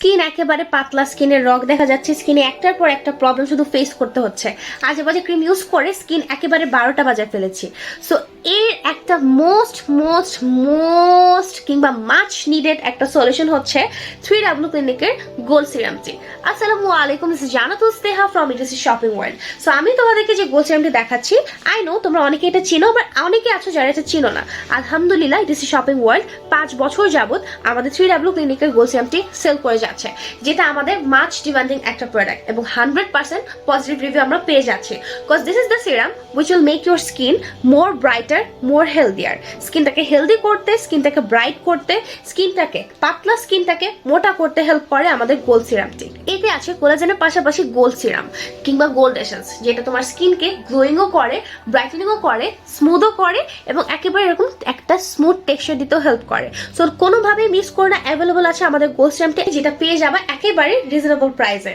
Skin, একেবারে পাতলা স্কিনের রক দেখা যাচ্ছে। স্কিনে একটার পর একটা প্রবলেম শুধু ফেস করতে হচ্ছে। আজে বাজে ক্রিম ইউজ করে স্কিন একেবারে বারোটা বাজায় ফেলেছি। সো এর একটা মোস্ট মোস্ট মোস্ট কিংবা মাচ নিডেড একটা সলিউশন হচ্ছে থ্রি ডাব্লু ক্লিনিকের গোল সিরামটি আসসালামু আলাইকুম this is Jannatul Sneha from ETC shopping world so আমি তোমাদেরকে যে গোল সিরামটি দেখাচ্ছি আই নো তোমরা অনেকে এটা চিনো বাট অনেকে আছো যারা এটা চিনো না। আলহামদুলিল্লাহ ইটিসি শপিং ওয়ার্ল্ড পাঁচ বছর যাবত আমাদের থ্রি ডাব্লু ক্লিনিকের গোল সিরামটি সেল করে যাচ্ছে, যেটা আমাদের মাচ ডিমান্ডিং একটা প্রোডাক্ট এবং হান্ড্রেড পার্সেন্ট পজিটিভ রিভিউ আমরা পেয়ে যাচ্ছি। Because this is the serum which will make your skin more brighter more healthier স্কিনটাকে হেলদি করতে স্কিনটাকে ব্রাইট করতে স্কিনটাকে, পাতলা স্কিনটাকে মোটা করতে হেল্প করে আমাদের গোল্ড সিরামটি এতে আছে কোলাজেনের পাশাপাশি গোল্ড সিরাম কিংবা গোল্ড এসেন্স যেটা তোমার স্কিনকে গ্লোয়িংও করে ব্রাইটেনিংও করে স্মুথও করে এবং একেবারে এরকম একটা স্মুথ টেক্সচার দিতেও হেল্প করে। সো কোনোভাবেই মিস করে না অ্যাভেলেবল আছে আমাদের গোল্ড সিরামটি যেটা পেয়ে যাবে একেবারে রিজনেবল প্রাইসে